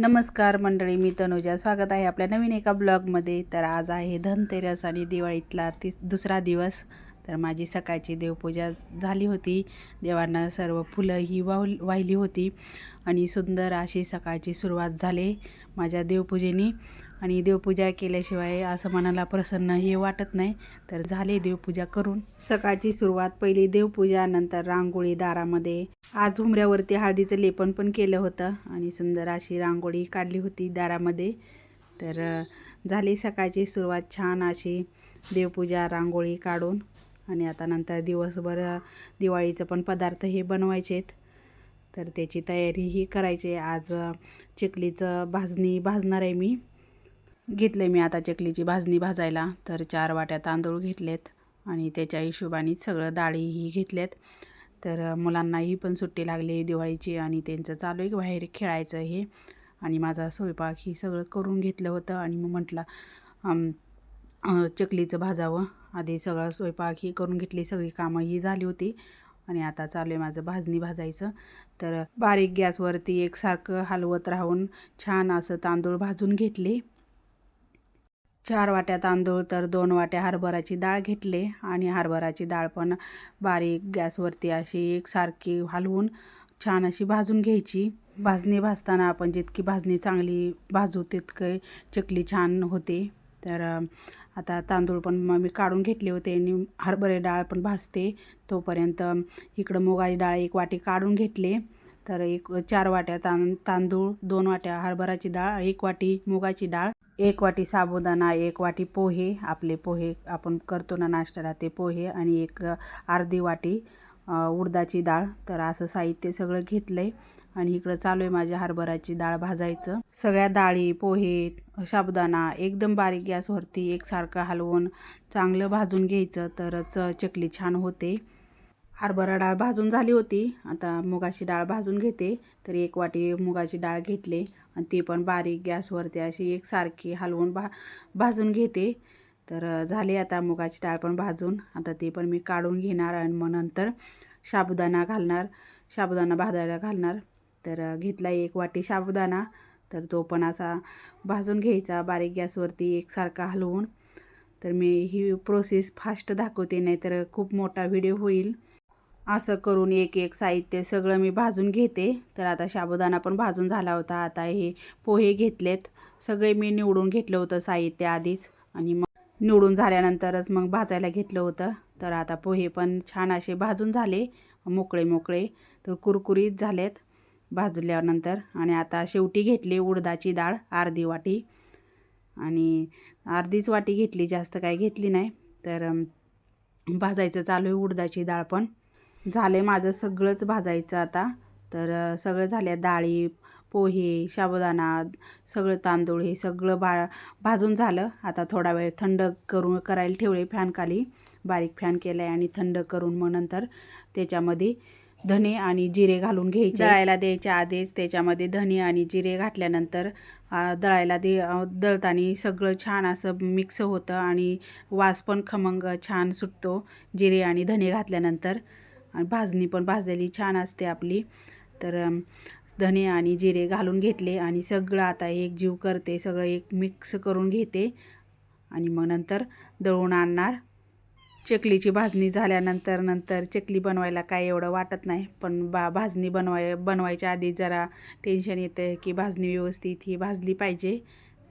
नमस्कार मंडळी मी तनुजा. स्वागत आहे आपल्या नवीन एका ब्लॉगमध्ये. तर आज आहे धनतेरस आणि दिवाळीतला ती दुसरा दिवस. तर माझी सकाळची देवपूजा झाली होती. देवांना सर्व फुलं ही वाह वाहिली होती. आणि सुंदर अशी सकाळची सुरुवात झाली माझ्या देवपूजेनी. आणि देवपूजा केल्याशिवाय असं मनाला प्रसन्न हे वाटत नाही. तर झाले देवपूजा करून. सकाळची सुरुवात पहिली देवपूजा नंतर रांगोळी दारामध्ये. आज उमऱ्यावरती हळदीचं लेपन पण केलं होतं आणि सुंदर अशी रांगोळी काढली होती दारामध्ये. तर झाली सकाळची सुरुवात छान अशी देवपूजा रांगोळी काढून. आणि आता नंतर दिवसभर दिवाळीचं पण पदार्थ हे बनवायचे आहेत तर त्याची तयारीही करायची. आज चिखलीचं भाजणी भाजणार आहे मी. घेतलं मी आता चकलीची भाजणी भाजायला. तर चार वाट्या तांदूळ घेतलेत आणि त्याच्या हिशोबाने सगळं डाळीही घेतल्यात तर मुलांनाही पण सुट्टी लागली दिवाळीची आणि त्यांचं चालू आहे बाहेर खेळायचं हे. आणि माझा स्वयंपाक ही सगळं करून घेतलं होतं आणि मग म्हटलं चकलीचं भाजावं. आधी सगळं स्वयंपाक ही करून घेतली सगळी कामं ही झाली होती. आणि आता चालू आहे माझं भाजणी भाजायचं. तर बारीक गॅसवरती एकसारखं हलवत राहून छान असं तांदूळ भाजून घेतले. चार वाट्या तांदूळ तर दोन वाट्या हरभराची डाळ घेतले आणि हरभराची डाळ पण बारीक गॅसवरती अशी एकसारखी हलवून छान अशी भाजून घ्यायची. भाजणी भाजताना आपण जितकी भाजणी चांगली भाजू तितके चकली छान होते. तर आता तांदूळ पण मग मी काढून घेतले होते आणि हरभरे डाळ पण भाजते. तोपर्यंत इकडं मुगाची डाळ एक वाटी काढून घेतले. तर एक चार वाट्या तां तांदूळ दोन वाट्या हरभराची डाळ एक वाटी मुगाची डाळ एक वाटी साबुदाणा एक वाटी पोहे आपले पोहे आपण करतो ना नाश्त्याला ते पोहे आणि एक अर्धी वाटी उडदाची डाळ. तर असं साहित्य सगळं घेतलं आहे आणि इकडं चालू आहे माझ्या हरभराची डाळ भाजायचं. सगळ्या डाळी पोहे साबुदाणा एकदम बारीक गॅसवरती एकसारखं हलवून चांगलं भाजून घ्यायचं. तरच चकली छान होते. हरभरा डाळ भाजून झाली होती. आता मुगाची डाळ भाजून घेते. तर एक वाटी मुगाची डाळ घेतली. आणि ती पण बारीक गॅसवरती अशी एकसारखी हलवून भा भाजून घेते. तर झाली आता मुगाची डाळ पण भाजून. आता ती पण मी काढून घेणार आणि मग नंतर साबुदाणा घालणार साबुदाणा भाजायला घालणार. तर घेतला एक वाटी साबुदाणा. तर तो पण असा भाजून घ्यायचा बारीक गॅसवरती एकसारखा हलवून. तर मी ही प्रोसेस फास्ट दाखवते नाही तर खूप मोठा व्हिडिओ होईल. असं करून एक एक साहित्य सगळं मी भाजून घेते. तर आता साबुदाणा पण भाजून झाला होता. आता हे पोहे घेतलेत. सगळे मी निवडून घेतलं होतं साहित्य आधीच. आणि मग निवडून झाल्यानंतरच मग भाजायला घेतलं होतं. तर आता पोहे पण छान असे भाजून झाले. मोकळे मोकळे. तर कुरकुरीत झालेत भाजल्यानंतर. आणि आता शेवटी घेतली उडदाची डाळ अर्धी वाटी. आणि अर्धीच वाटी घेतली. जास्त काही घेतली नाही. तर भाजायचं चालू आहे उडदाची डाळ पण. झाले माझं सगळंच भाजायचं आता. तर सगळं झाले. डाळी पोहे साबुदाणा सगळं तांदूळ हे सगळं बा भाजून झालं. आता थोडा वेळ थंड करून करायला ठेवले फॅनखाली. बारीक फॅन केला आहे आणि थंड करून मग नंतर त्याच्यामध्ये धने आणि जिरे घालून घ्यायचे. दळायला द्यायच्या आधीच त्याच्यामध्ये धने आणि जिरे घातल्यानंतर दळायला दे दळताना सगळं छान असं मिक्स होतं आणि वास पण खमंग छान सुटतो. जिरे आणि धने घातल्यानंतर. आणि भाजणी पण भाजलेली छान असते आपली. तर धने आणि जिरे घालून घेतले आणि सगळं आता एक जीव करते सगळं एक मिक्स करून घेते. आणि मग नंतर दळून आणणार. चकलीची भाजणी झाल्यानंतर नंतर चकली बनवायला काय एवढं वाटत नाही. पण बा भाजणी बनवाय बनवायच्या आधी जरा टेन्शन येतं की भाजणी व्यवस्थित ही भाजली पाहिजे.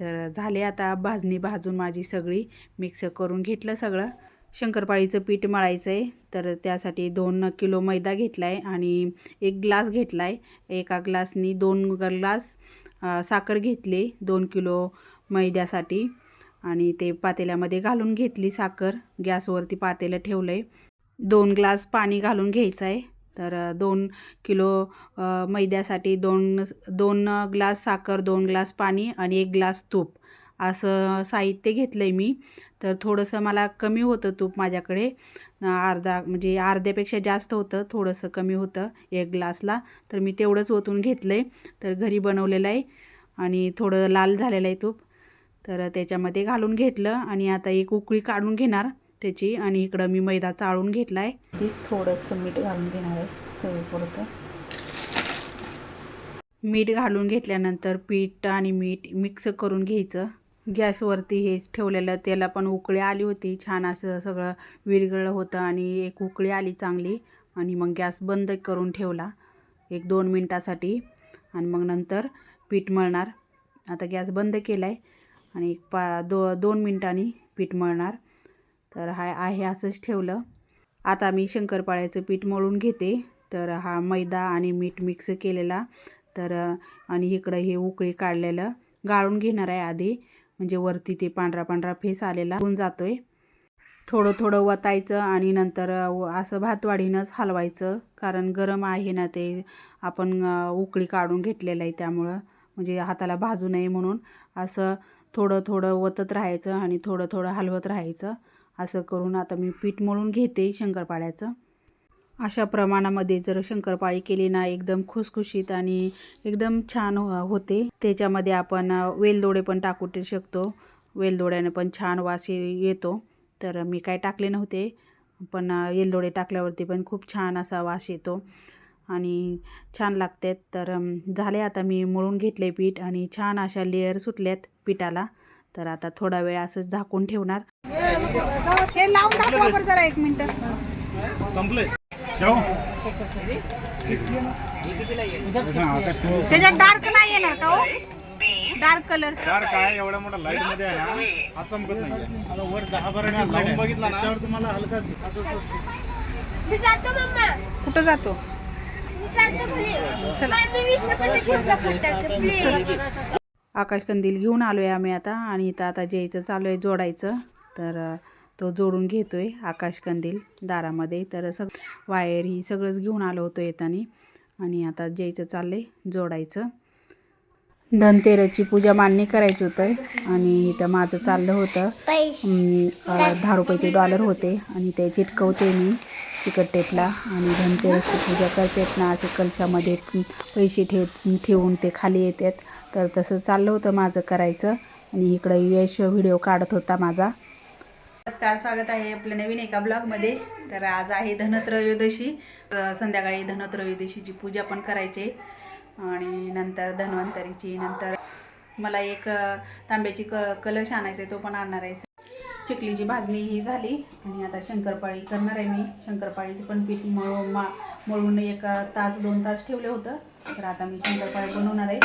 तर झाले आता भाजणी भाजून माझी सगळी मिक्स करून घेतलं सगळं. शंकरपाळीचं पीठ मळायचं आहे तर त्यासाठी दोन किलो मैदा घेतला आहे आणि एक ग्लास घेतला आहे एका ग्लासनी दोन ग्लास साखर घेतली दोन किलो मैद्यासाठी. आणि ते पातेल्यामध्ये घालून घेतली साखर. गॅसवरती पातेलं ठेवलं आहे दोन ग्लास पाणी घालून घ्यायचं आहे तर दोन किलो मैद्यासाठी दोन दोन ग्लास साखर दोन ग्लास पाणी आणि एक ग्लास तूप. असं साहित्य घेतलं आहे मी. तर थोडंसं मला कमी होतं तूप माझ्याकडे. अर्धा म्हणजे अर्ध्यापेक्षा जास्त होतं थोडंसं कमी होतं एक ग्लासला. तर मी तेवढंच ओतून घेतलं आहे तर घरी बनवलेलं आहे आणि थोडं लाल झालेलं आहे तूप. तर त्याच्यामध्ये घालून घेतलं आणि आता एक उकळी काढून घेणार त्याची आणि इकडं मी मैदा चाळून घेतला आहे तीच थोडंसं मीठ घालून घेणार आहे चवीपुरतं. मीठ घालून घेतल्यानंतर पीठ आणि मीठ मिक्स करून घ्यायचं. गॅसवरती हेच ठेवलेलं त्याला पण उकळी आली होती. छान असं सगळं विरगळलं होतं आणि एक उकळी आली चांगली आणि मग गॅस बंद करून ठेवला एक दोन मिनटासाठी आणि मग नंतर पीठ मळणार. आता गॅस बंद केला आहे आणि एक पा दो दोन मिनटांनी पीठ मळणार. तर हा आहे असंच ठेवलं. आता मी शंकरपाळ्याचं पीठ मळून घेते. तर हा मैदा आणि मीठ मिक्स केलेला. तर आणि इकडं हे उकळी काढलेलं. गाळून घेणार आहे आधी. म्हणजे वरती ते पांढरा पांढरा फेस आलेला होऊन जातोय. थोडं थोडं वतायचं आणि नंतर व- असं भातवाढीनंच हलवायचं. कारण गरम आहे ना ते आपण उकळी काढून घेतलेलं आहे त्यामुळं. म्हणजे हाताला भाजू नये म्हणून. असं थोडं थोडं वतत राहायचं आणि थोडं थोडं हलवत राहायचं. असं करून आता मी पीठ मळून घेते शंकरपाळ्याचं. अशा प्रमाणामध्ये जर शंकरपाळी केली ना एकदम खुसखुशीत आणि एकदम छान हो- होते. त्याच्यामध्ये आपण वेलदोडे पण टाकू शकतो. वेलदोड्याने पण छान वास ये- येतो. तर मी काय टाकले नव्हते पण अ, वेलदोडे टाकल्यावरती पण खूप छान असा वास येतो आणि छान लागतात. तर झाले आता मी मळून घेतले पीठ आणि छान अशा लेअर सुटल्यात पिठाला. तर आता थोडा वेळ असंच झाकून ठेवणार. हे लावून जरा एक मिनटं. संपले. शेव त्याच्यात डार्क नाही येणार का हो? डार्क कलर यार काय एवढ्या मोठ्या लाइटमध्ये आहे ना हा चमकत नाही वर दहा बारा लावून बघितला ना. त्याच्यावर तुम्हाला हलकाच मी जातो मम्मा. कुठं जातो? मी जातो घरी चला. पण मी वीस रुपयाचं घेऊन जातो प्लीज आकाशकंदील घेऊन आलो आहे आम्ही आता आणि इथं आता जयचं चालू आहे जोडायचं. तर तो जोडून घेतो आहे आकाशकंदील दारामध्ये. तर सग वायर ही सगळंच घेऊन आलो होतो येताना. आणि आता जयचं चाललं आहे जोडायचं. धनतेरसची पूजा मांडणी करायची होतं आणि इथं माझं चाललं होतं. दहा रुपयाचे डॉलर होते आणि ते चिटकवते मी चिकट टेपला आणि धनतेरसची पूजा करतात ना असे कलशामध्ये पैसे ठेव ठेवून ते खाली येतात. तर तसं चाललं होतं माझं करायचं. आणि इकडं यश व्हिडिओ काढत होता माझा. नमस्कार स्वागत आहे आपल्या नवीन एका ब्लॉगमध्ये तर आज आहे धनत्रयोदशी. संध्याकाळी धनत्रयोदशीची पूजा पण करायची. आणि नंतर धन्वंतरीची नंतर मला एक तांब्याची क कलश आणायचा आहे तो पण आणणार आहे. चिखलीची भाजणी ही झाली. आणि आता शंकरपाळी करणार आहे मी. शंकरपाळीचं पण पीठ मळून मा मळून एक तास दोन तास ठेवलं होतं. तर आता मी शंकरपाळी बनवणार आहे.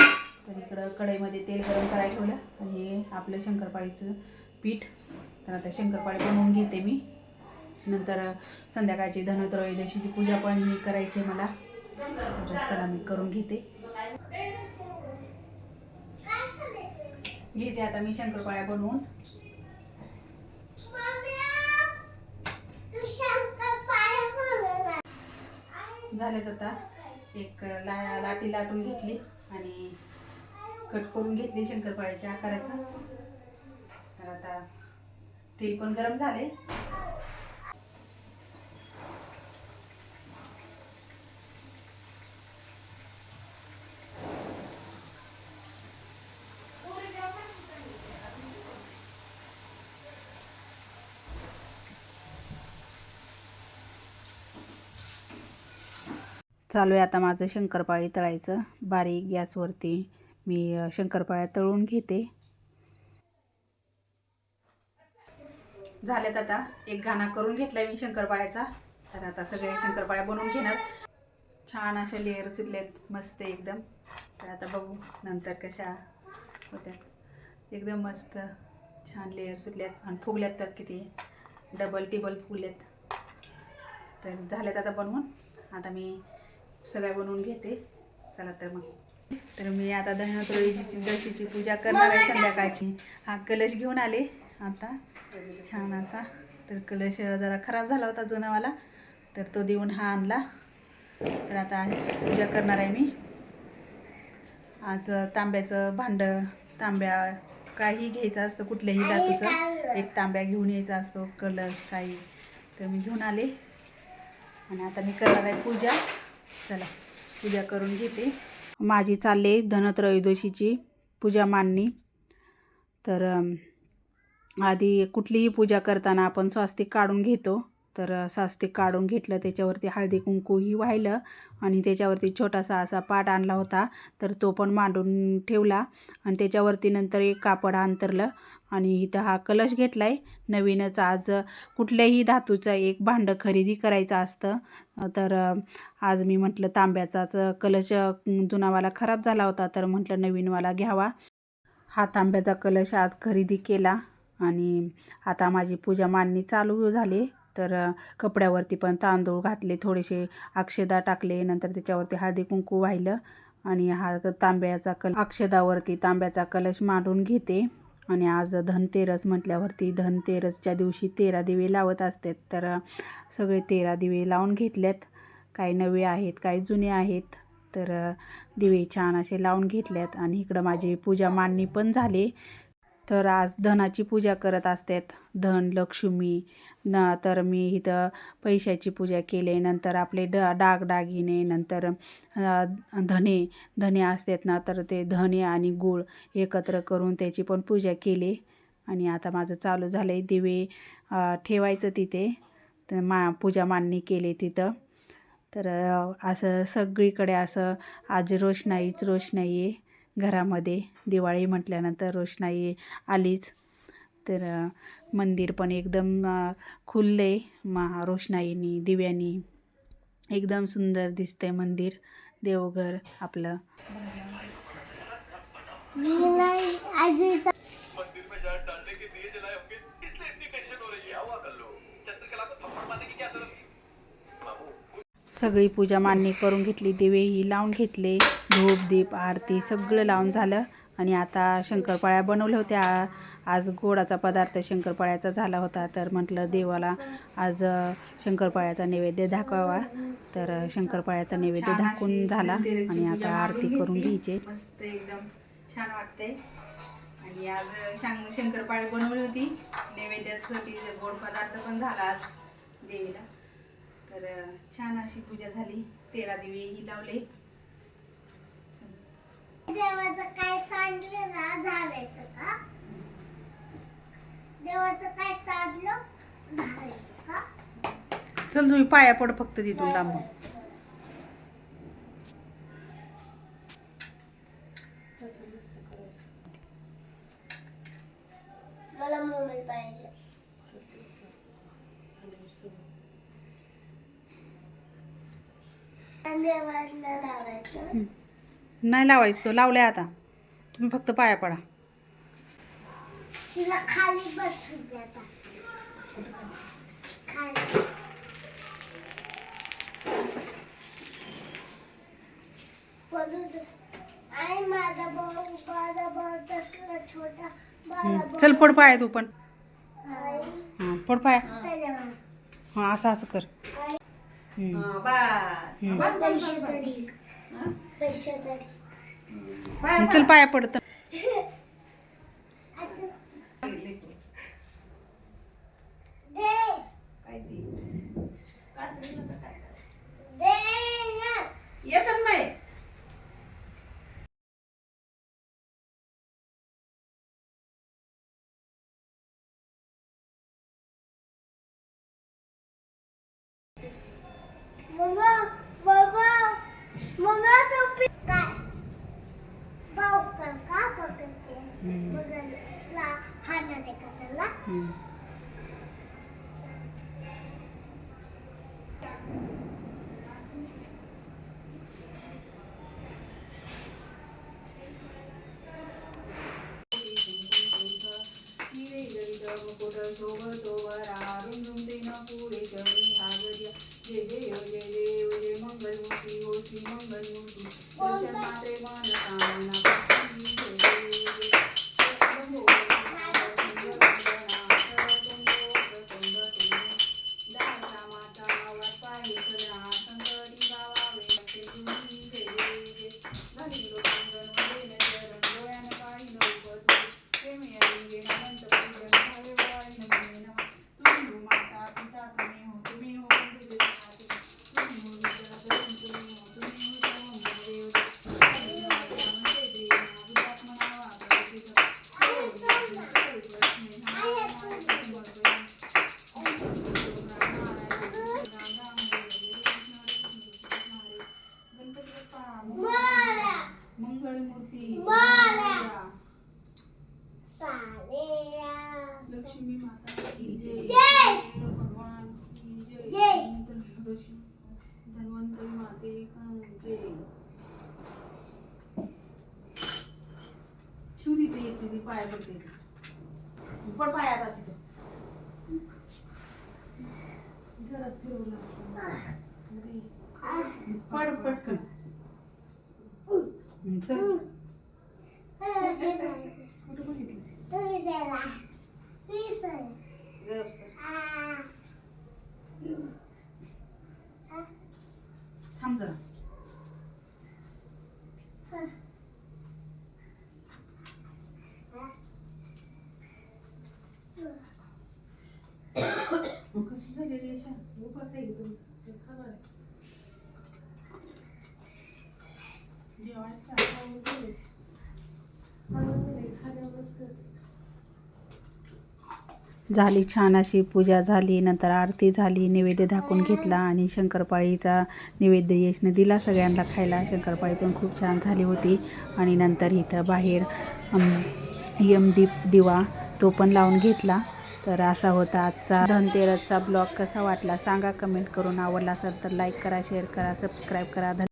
तर इकडं कढईमध्ये तेल गरम करायला ठेवलं. आणि हे आपलं शंकरपाळीचं पीठ. तर आता शंकरपाळी बनवून घेते मी. नंतर संध्याकाळची धनत्रयोदशीची पूजा पण मी करायची आहे मला तर चला मी करून घेते. घेते आता मी शंकरपाळ्या बनवून. झालेत आता एक ला लाटी लाटून घेतली आणि कट करून घेतली शंकरपाळ्याच्या आकाराचं. तर आता तेल पण गरम झाले. चालू आहे आता माझं शंकरपाळी तळायचं. बारीक गॅसवरती मी शंकरपाळ्या तळून घेते. झाल्यात आता. एक घाणा करून घेतलाय मी शंकरपाळ्याचा. तर आता सगळे शंकरपाळ्या बनवून घेणार. छान अशा लेअर सुटल्यात मस्त एकदम. तर आता बघू नंतर कशा होत्या. एकदम मस्त छान लेअर सुटल्यात आणि फुगल्यात तर किती. डबल टिबल फुगल्यात. तर झाल्यात आता बनवून. आता मी सगळ्या बनवून घेते. चला तर मग. तर मी आता धनत्रयोदशीची दशीची पूजा करणार आहे संध्याकाळची. हा कलश घेऊन आले आता. छान असा. तर कलश जरा खराब झाला होता जुनावाला तर तो देऊन हा आणला. तर आता पूजा करणार आहे मी. आज तांब्याचं भांडं तांब्या काही घ्यायचं असतं कुठल्याही धातूचं. एक तांब्या घेऊन यायचा असतो कलश काही. तर मी घेऊन आले. आणि आता मी करणार आहे पूजा. चला पूजा करून घेते. माझी चालली धनत्रयोदशीची पूजा मांडणी. तर आधी कुठलीही पूजा करताना आपण स्वास्तिक काढून घेतो. तर स्वास्तिक काढून घेतलं त्याच्यावरती हळदी कुंकूही वाहिलं आणि त्याच्यावरती छोटासा असा पाट आणला होता. तर तो पण मांडून ठेवला आणि त्याच्यावरती नंतर एक कापड अंतरलं आणि इथं हा कलश घेतला आहे नवीनच आज कुठल्याही धातूचं एक भांडं खरेदी करायचं असतं. तर आज मी म्हटलं तांब्याचाच कलश जुनावाला खराब झाला होता. तर म्हटलं नवीनवाला घ्यावा. हा तांब्याचा कलश आज खरेदी केला. आणि आता माझी पूजा मांडणी चालू झाली. तर कपड्यावरती पण तांदूळ घातले थोडेसे अक्षदा टाकले नंतर त्याच्यावरती हळदी कुंकू वाहिलं आणि हा तांब्याचा कल अक्षदावरती तांब्याचा कलश मांडून घेते. आणि आज धनतेरस म्हटल्यावरती धनतेरसच्या दिवशी तेरा दिवे लावत असतात तर सगळे तेरा दिवे लावून घेतलेत. काही नवे आहेत काही जुने आहेत. तर दिवे छान असे लावून घेतल्यात आणि इकडं माझी पूजा मांडणी पण झाली. तर आज धनाची पूजा करत असतात. धन लक्ष्मी न तर मी इथं पैशाची पूजा केली. नंतर आपले ड डागडागिने नंतर धने धने असतात ना तर ते धने आणि गूळ एकत्र करून त्याची पण पूजा केली. आणि आता माझं चालू झालं आहे दिवे ठेवायचं तिथे. तर मा पूजा मांडणी केली तिथं. तर असं सगळीकडे असं आज रोषणाईच रोषणाई आहे. घरामध्ये. दिवाळी म्हटल्यानंतर रोषणाई आलीच. तर मंदिर पण एकदम अ, खुलले महा रोषणाईनी दिव्यानी. एकदम सुंदर दिसतंय मंदिर. देवघर आपलं. जी नाही इसलिए इतनी टेंशन हो रही है. क्या हुआ कल्लू? चंद्रकला को थप्पड़ मारने की क्या जरूरत? थी सगळी पूजा मांडणी करून घेतली दिवेही लावून घेतले धूप दीप आरती सगळं लावून झालं. आणि आता शंकरपाळ्या बनवल्या होत्या. आज गोडाचा पदार्थ शंकरपाळ्याचा झाला होता. तर म्हटलं देवाला आज शंकरपाळ्याचा नैवेद्य दाखवावा. तर शंकरपाळ्याचा नैवेद्य दाखवून झाला. आणि आता आरती करून घ्यायचे. मस्त एकदम छान वाटते आणि आज शंक शंकरपाळी बनवली होती. नैवेद्यासाठी गोड पदार्थ पण झाला आज देवीला. तर छान अशी पूजा झाली. तेरा दिवेही लावले. देवाचं काय सांडलं ना झाडायचं का? देवाचं काय सांडलं झाडायचं का? चल तुम्ही पाया पड फक्त तिथून लांबून मला मोबाईल पाहिजे देवाला लावायचं नाही लावायचं तो लावलाय आता. तुम्ही फक्त पाया पडा. तिला खाली बसू दे आता. खाली. पडू दे. आई माझा भाऊ माझा भाऊ तसला छोटा माझा हं, चल पड पाया तू पण. आई. हां पड पाया. हां असं असं कर. हं. तरी. चल पाया पडत दे दे ना. येतात माय मम्मा मम्मा मम्मा तो पि- काय भाऊ कर का बघते हम्म. बघायला हाणणार आहे का त्याला तू येते ती पण पाया जाते घरात फिरवलं पड. पटकन चल कुठं बघितलं तुम्ही द्यायला मी सर गप सर. थांब जरा कसं झालं रे यशा? उपास आहे की तुमचा? खाणार आहे. जेवायचं आता वगैरे. चांगलं आहे, खाण्यावरच करते. झाली छान अशी पूजा झाली नंतर आरती झाली नैवेद्य दाखवून घेतला आणि शंकरपाळीचा नैवेद्य यशने दिला सगळ्यांना खायला. शंकरपाळी पण खूप छान झाली होती. आणि नंतर इथं बाहेर यमदीप दिवा तो पण लावून घेतला. तर असा होता आजचा धनतेरसचा ब्लॉग. कसा वाटला सांगा कमेंट करून. आवडला असेल तर लाईक करा शेअर करा सबस्क्राईब करा. धन